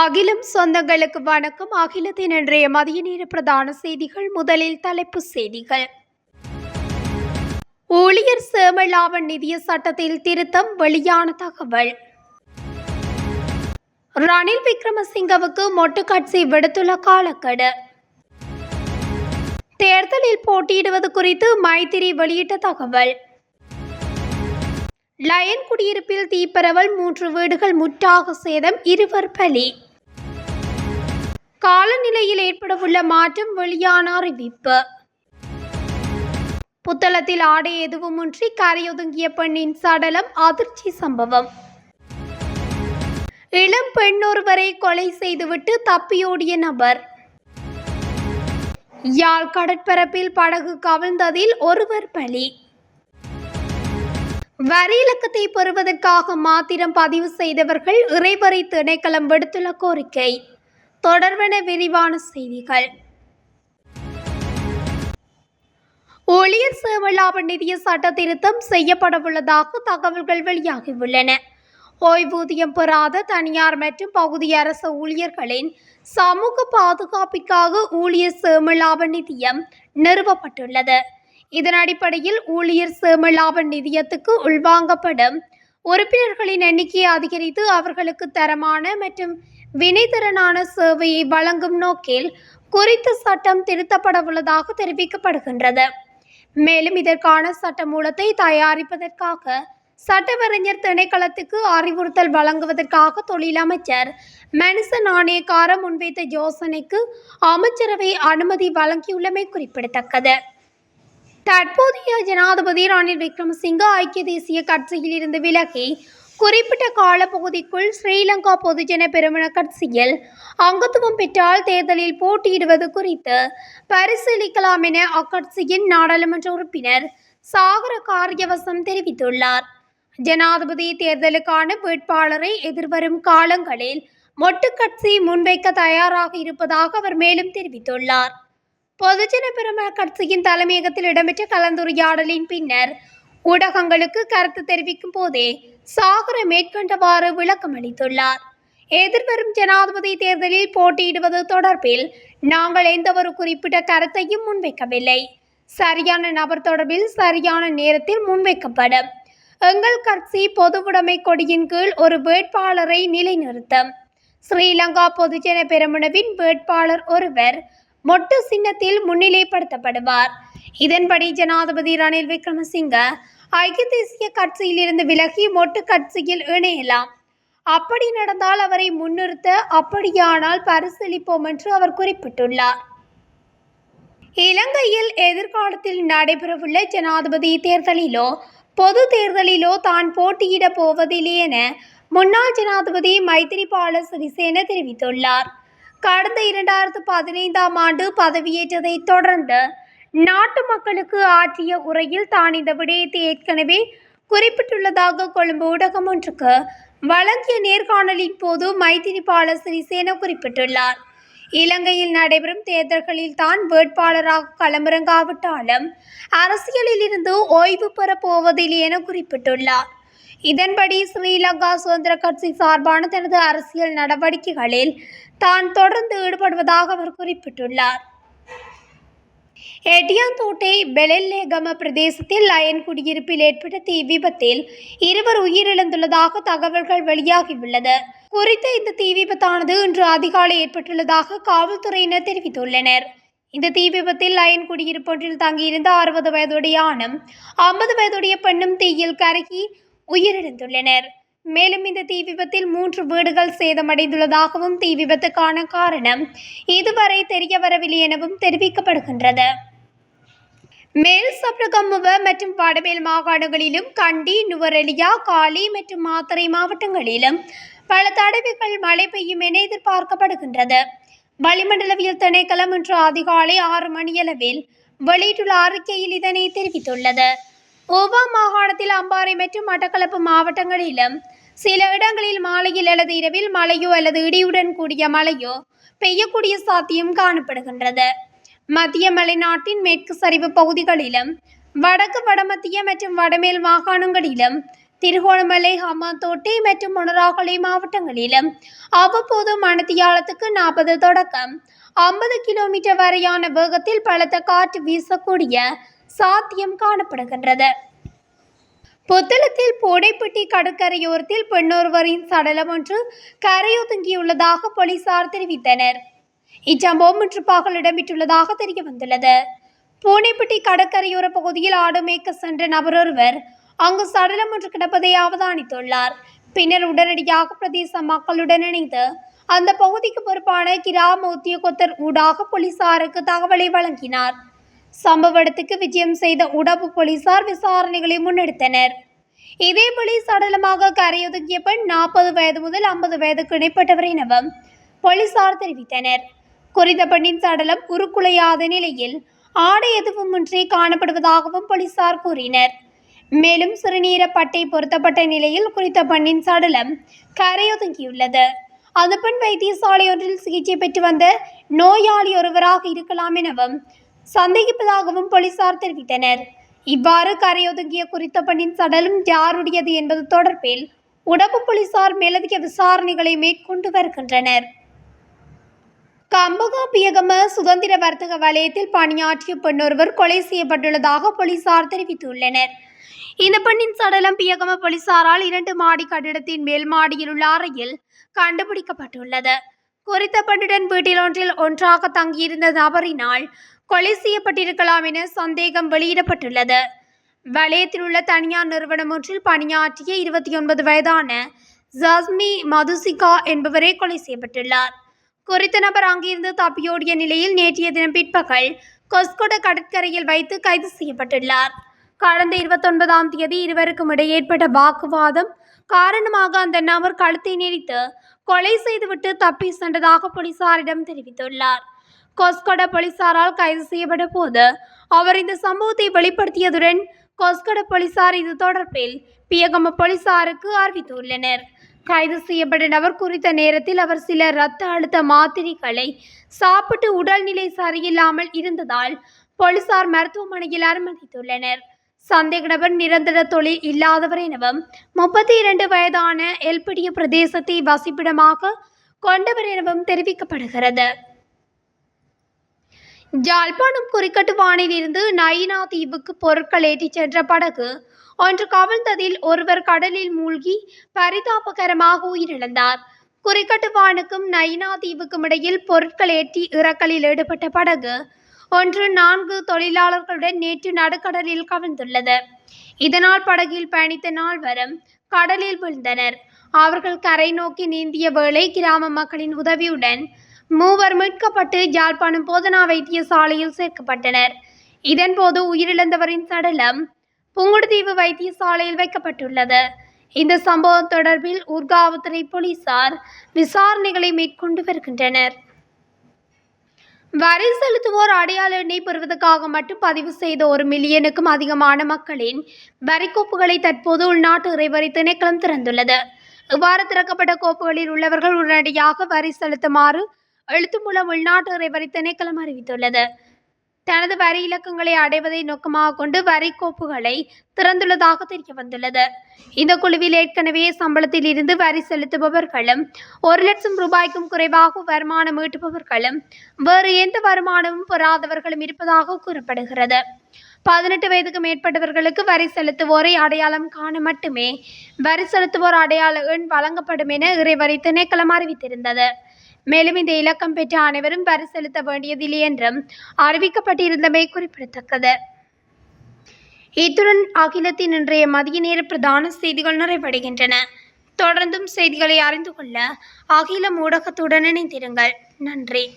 அகிலம் சொந்தங்களுக்கு வணக்கம். அகிலத்தின் இன்றைய மதிய நேர பிரதான செய்திகள் முதலில் தலைப்பு செய்திகள். ஊழியர் சேமலாப நிதிய சட்டத்தில் திருத்தம் வெளியான தகவல். ரணில் விக்ரமசிங்கவுக்கு மொட்டுக்கட்சி விடுத்துள்ள காலக்கெடு. தேர்தலில் போட்டியிடுவது குறித்து மைத்திரி வெளியிட்ட தகவல். லயன் குடியிருப்பில் தீப்பரவல் மூன்று வீடுகள் முற்றாக சேதம் இருவர் பலி. காலநிலையில் ஏற்படவுள்ள மாற்றம் வெளியான அறிவிப்பு. புத்தளத்தில் ஆடை எதுவுமின்றி கரையொதுங்கிய பெண்ணின் சடலம் அதிர்ச்சி சம்பவம். இளம் பெண்ணொருவரை கொலை செய்துவிட்டு தப்பியோடிய நபர். யாழ் கடற்பரப்பில் படகு கவிழ்ந்ததில் ஒருவர் பலி. வரி இலக்கத்தை பெறுவதற்காக மாத்திரம் பதிவு செய்தவர்கள் இறைவரை திணைக்களம் விடுத்துள்ள கோரிக்கை. தொடர்பென விரிவான செய்திகள். ஊழியர் சேவலாப நிதிய சட்ட திருத்தம் செய்யப்படவுள்ளதாக தகவல்கள் வெளியாகியுள்ளன. ஓய்வூதியம் பெறாத தனியார் மற்றும் பகுதி அரசு ஊழியர்களின் சமூக பாதுகாப்பிற்காக ஊழியர் சேமலாப நிதியம் நிறுவப்பட்டுள்ளது. இதன் அடிப்படையில் ஊழியர் சேமலாப நிதியத்துக்கு உள்வாங்கப்படும் உறுப்பினர்களின் எண்ணிக்கையை அதிகரித்து அவர்களுக்கு தரமான மற்றும் வினைத்திறனான சேவையை வழங்கும் நோக்கில் குறித்த சட்டம் திருத்தப்படவுள்ளதாக தெரிவிக்கப்படுகின்றது. மேலும் இதற்கான சட்ட மூலத்தை தயாரிப்பதற்காக சட்டவறிஞர் திணைக்களத்துக்கு அறிவுறுத்தல் வழங்குவதற்காக தொழிலமைச்சர் மனுச நாணயக்கார முன்வைத்த யோசனைக்கு அமைச்சரவை அனுமதி வழங்கியுள்ளமை குறிப்பிடத்தக்கது. தற்போதைய ஜனாதிபதி ரணில் விக்ரமசிங்க ஐக்கிய தேசிய கட்சியில் இருந்து விலகி குறிப்பிட்ட காலப்பகுதிக்குள் ஸ்ரீலங்கா பொதுஜன பெருமன கட்சியில் அங்கத்துவம் பெற்றால் தேர்தலில் போட்டியிடுவது குறித்து பரிசீலிக்கலாம் என அக்கட்சியின் நாடாளுமன்ற உறுப்பினர் சாகர காரியவசம் தெரிவித்துள்ளார். ஜனாதிபதி தேர்தலுக்கான வேட்பாளரை எதிர்வரும் காலங்களில் மொட்டுக்கட்சி முன்வைக்க தயாராக இருப்பதாக அவர் மேலும் தெரிவித்துள்ளார். பொதுஜன பெருமன கட்சியின் தலைமையகத்தில் இடம்பெற்ற கலந்துரையாடலின் பின்னர் ஊடகங்களுக்கு கருத்து தெரிவிக்கும் போதே சாகர மேற்கண்டவாறு விளக்கம் அளித்துள்ளார். எதிர்வரும் ஜனாதிபதி தேர்தலில் போட்டியிடுவது தொடர்பில் நாங்கள் எந்த ஒரு குறிப்பிட்ட கருத்தையும் முன்வைக்கவில்லை. சரியான நபர் தொடர்பில் சரியான நேரத்தில் முன்வைக்கப்படும். எங்கள் கட்சி பொதுவுடைமை கொடியின் கீழ் ஒரு வேட்பாளரை நிலைநிறுத்தும். ஸ்ரீலங்கா பொதுஜன பெருமுனவின் வேட்பாளர் ஒருவர் மொட்டு சின்னத்தில் முன்னிலைப்படுத்தப்படுவார். இதன்படி ஜனாதிபதி ரணில் விக்ரமசிங்க ஐக்கிய தேசிய கட்சியிலிருந்து விலகி மொட்டு கட்சியில் இணையலாம். அப்படி நடந்தால் அவரை முன்னிறுத்த அப்படியானால் பரிசீலிப்போம் என்று அவர் குறிப்பிட்டுள்ளார். இலங்கையில் எதிர்காலத்தில் நடைபெறவுள்ள ஜனாதிபதி தேர்தலிலோ பொது தேர்தலிலோ தான் போட்டியிட போவதில்லை என முன்னாள் ஜனாதிபதி மைத்திரிபால சிறிசேன தெரிவித்துள்ளார். கடந்த இரண்டாயிரத்து பதினைந்தாம் ஆண்டு பதவியேற்றதை தொடர்ந்து நாட்டு மக்களுக்கு ஆற்றிய உரையில் தான் இந்த விடயத்தை ஏற்கனவே குறிப்பிட்டுள்ளதாக கொழும்பு ஊடகம் ஒன்றுக்கு வழங்கிய நேர்காணலின் போது மைத்திரிபால சிறிசேன குறிப்பிட்டுள்ளார். இலங்கையில் நடைபெறும் தேர்தல்களில் தான் வேட்பாளராக களமிறங்காவிட்டாலும் அரசியலில் இருந்து ஓய்வு பெறப் போவதில்லை என குறிப்பிட்டுள்ளார். இதன்படி ஸ்ரீலங்கா சுதந்திர கட்சி சார்பான தனது அரசியல் நடவடிக்கைகளில் தான் தொடர்ந்து ஈடுபடுவதாக அவர் குறிப்பிட்டுள்ளார். எட்டியாந்தோட்டை பெலெல்லேகம பிரதேசத்தில் லயன் குடியிருப்பில் ஏற்பட்ட தீ விபத்தில் இருவர் உயிரிழந்துள்ளதாக தகவல்கள் வெளியாகியுள்ளது குறித்த இந்த தீ விபத்தானது இன்று அதிகாலை ஏற்பட்டுள்ளதாக காவல்துறையினர் தெரிவித்துள்ளனர். இந்த தீ விபத்தில் லயன் குடியிருப்பொன்றில் தங்கியிருந்த அறுபது வயதுடைய ஆணும் ஐம்பது வயதுடைய பெண்ணும் தீயில் கருகி உயிரிழந்துள்ளனர். மேலும் இந்த தீ விபத்தில் மூன்று வீடுகள் சேதமடைந்துள்ளதாகவும் தீ விபத்துக்கான காரணம் இதுவரை தெரிய வரவில்லை எனவும் தெரிவிக்கப்படுகின்றது. மேல் சப்ரகமுவ மற்றும் வடமேல் மாகாணங்களிலும் கண்டி நுவரெலியா காலி மற்றும் மாத்தறை மாவட்டங்களிலும் பல தடவைகள் மழை பெய்யும் என எதிர்பார்க்கப்படுகின்றது. வளிமண்டலவியல் திணைக்களம் இன்று அதிகாலை ஆறு மணியளவில் வெளியிட்டுள்ள அறிக்கையில் இதனை தெரிவித்துள்ளது. ஓவா மாகாணத்தில் அம்பாறை மற்றும் மட்டக்களப்பு மாவட்டங்களிலும் சில இடங்களில் மாலையில் அல்லது இரவில் மழையோ அல்லது இடியுடன் கூடிய மழையோ பெய்யக்கூடிய சாத்தியம் காணப்படுகின்றது. மத்திய மலைநாட்டின் மேற்கு சரிவு பகுதிகளிலும் வடக்கு வடமத்திய மற்றும் வடமேல் மாகாணங்களிலும் திருகோணமலை ஹமாத்தோட்டை மற்றும் முனராகலை மாவட்டங்களிலும் அவ்வப்போது மணத்தியாலத்துக்கு நாற்பது தொடக்கம் ஐம்பது கிலோமீட்டர் வரையான வேகத்தில் பலத்த காற்று வீசக்கூடிய சாத்தியம் காணப்படுகின்றது. புத்தளத்தில் போடைப்பட்டி கடற்கரையோரத்தில் பெண்ணொருவரின் சடலம் ஒன்று கரையொதுங்கியுள்ளதாக போலீசார் தெரிவித்தனர். இச்சம்பவம் இன்று பகல் இடம்பெற்றுள்ளதாக தெரிய வந்துள்ளது பூனைப்பட்டி கடற்கரையோர பகுதியில் ஆடு மேய்க்க சென்ற நபர் ஒருவர் அங்கு சடலம் ஒன்று கிடப்பதை அவதானித்துள்ளார். பின்னர் உடனடியாக பிரதேச மக்களுடன் இணைந்து அந்த பகுதிக்கு பொறுப்பான கிராம உத்தியோகத்தர் ஊடாக போலீசாருக்கு தகவலை வழங்கினார். சம்பவ இடத்துக்கு விஜயம் செய்த உடப்பு போலீசார் விசாரணைகளை முன்னெடுத்தனர். இதேபோல சடலமாக கரையொதுங்கிய பெண் நாற்பது வயது முதல் ஐம்பது வயதுக்கு இடைப்பட்டவர் எனவும் போலீசார் தெரிவித்தனர். குறித்த பெண்ணின் சடலம் உருக்குலையாத நிலையில் ஆடை எதுவுமின்றி காணப்படுவதாகவும் போலீசார் கூறினர். மேலும் சிறுநீர பட்டை பொருத்தப்பட்ட நிலையில் குறித்த பெண்ணின் சடலம் கரையொதுங்கியுள்ளது. அந்த பெண் வைத்தியசாலை ஒன்றில் சிகிச்சை பெற்று வந்த நோயாளி ஒருவராக இருக்கலாம் எனவும் சந்தேகிப்பதாகவும் போலீசார் தெரிவித்தனர். இவ்வாறு கரையொதுங்கிய குறித்த பெண்ணின் சடலம் யாருடையது என்பது தொடர்பில் உடம்பு போலீசார் மேலதிக விசாரணைகளை மேற்கொண்டு வருகின்றனர். கம்பகா பியகம சுதந்திர வர்த்தக வலயத்தில் பணியாற்றிய பெண்ணொருவர் கொலை செய்யப்பட்டுள்ளதாக போலீசார் தெரிவித்துள்ளனர். இந்த பெண்ணின் சடலம் பியகம போலீசாரால் இரண்டு மாடி கட்டிடத்தின் மேல் மாடியில் உள்ள அறையில் கண்டுபிடிக்கப்பட்டுள்ளது. குறித்த பெண்ணுடன் வீட்டில் ஒன்றில் ஒன்றாக தங்கியிருந்த நபரினால் கொலை செய்யப்பட்டிருக்கலாம் என சந்தேகம் வெளியிடப்பட்டுள்ளது. வலயத்தில் உள்ள தனியார் நிறுவனம் ஒன்றில் பணியாற்றிய இருபத்தி ஒன்பது வயதான ஜஸ்மி மதுசிகா என்பவரே கொலை செய்யப்பட்டுள்ளார். குறித்த நபர் அங்கிருந்து தப்பியோடிய நிலையில் நேற்றைய தினம் பிற்பகல் கொஸ்கொட கடற்கரையில் வைத்து கைது செய்யப்பட்டுள்ளார். கடந்த இருபத்தொன்பதாம் தேதி இருவருக்கும் இடையே ஏற்பட்ட வாக்குவாதம் காரணமாக அந்த நபர் கழுத்தை நெறித்து கொலை செய்துவிட்டு தப்பி சென்றதாக போலீசாரிடம் தெரிவித்துள்ளார். கோஸ்கட போலீசாரால் கைது செய்யப்பட்ட போது அவர் இந்த சம்பவத்தை வெளிப்படுத்தியதுடன் கோஸ்கட போலீசார் இது தொடர்பில் பியகம போலீசாருக்கு அறிவித்துள்ளனர். கைது செய்யப்பட்ட நபர் குறித்த நேரத்தில் அவர் சில இரத்த அழுத்த மாத்திரைகளை சாப்பிட்டு உடல்நிலை சரியில்லாமல் இருந்ததால் போலீசார் மருத்துவமனையில் அனுமதித்துள்ளனர். சந்தேக நபர் நிரந்தர தொழில் இல்லாதவர் எனவும் முப்பத்தி இரண்டு வயதான எல்பிடிய பிரதேசத்தை வசிப்பிடமாக கொண்டவர் எனவும் தெரிவிக்கப்படுகிறது. ஜாழ்ப்பாணம் குறிக்கட்டு வானிலிருந்து நயினா தீவுக்கு பொருட்கள் ஏற்றிச் சென்ற படகு ஒன்று கவிழ்ந்ததில் ஒருவர் கடலில் மூழ்கி பரிதாபகரமாக உயிரிழந்தார். குறிக்கட்டுவானுக்கும் நயினா தீவுக்கும் இடையில் பொருட்கள் ஏற்றி இறக்கலில் ஈடுபட்ட படகு ஒன்று நான்கு தொழிலாளர்களுடன் நேற்று நடுக்கடலில் கவிழ்ந்துள்ளது. இதனால் படகில் பயணித்த நால்வரும் கடலில் விழுந்தனர். அவர்கள் கரை நோக்கி நீந்திய வேளை கிராம மக்களின் உதவியுடன் மூவர் மீட்கப்பட்டு யாழ்ப்பாணம் போதனா வைத்தியசாலையில் சேர்க்கப்பட்டனர். இதன்போது உயிரிழந்தவரின் சடலம் புங்குடுதீவு வைத்தியசாலையில் வைக்கப்பட்டுள்ளது. இந்த சம்பவம் தொடர்பில் ஊர்காவல்துறை போலீசார் விசாரணைகளை மேற்கொண்டு வருகின்றனர். வரி செலுத்துவோர் அடையாள எண்ணை பெறுவதற்காக மட்டும் பதிவு செய்த ஒரு மில்லியனுக்கும் அதிகமான மக்களின் வரிக்கோப்புகளை தற்போது உள்நாட்டு இறைவரி திணைக்களம் திறந்துள்ளது. இவ்வாறு திறக்கப்பட்ட கோப்புகளில் உள்ளவர்கள் உடனடியாக வரி செலுத்துமாறு எழுத்து மூலம் உள்நாட்டு வரி திணைக்களம் அறிவித்துள்ளது. தனது வரி இலக்கங்களை அடைவதை நோக்கமாக கொண்டு வரி கோப்புகளை திறந்துள்ளதாக தெரிய வந்துள்ளது. இந்த குழுவில் ஏற்கனவே சம்பளத்தில் இருந்து வரி செலுத்துபவர்களும் ஒரு லட்சம் ரூபாய்க்கும் குறைவாக வருமானம் ஈட்டுபவர்களும் வேறு எந்த வருமானமும் பெறாதவர்களும் இருப்பதாக கூறப்படுகிறது. பதினெட்டு வயதுக்கு மேற்பட்டவர்களுக்கு வரி செலுத்துவோரை அடையாளம் காண மட்டுமே வரி செலுத்துவோர் அடையாள எண் வழங்கப்படும் என இறைவரி திணைக்களம் அறிவித்திருந்தது. மேலும் இந்த இலக்கம் பெற்ற அனைவரும் வரி செலுத்த வேண்டியதில்லை என்றும் அறிவிக்கப்பட்டிருந்தமை குறிப்பிடத்தக்கது. இத்துடன் அகிலத்தின் இன்றைய மதிய நேர பிரதான செய்திகள் நிறைவடைகின்றன. தொடர்ந்தும் செய்திகளை அறிந்து கொள்ள அகில ஊடகத்துடன் இணைந்திருங்கள். நன்றி.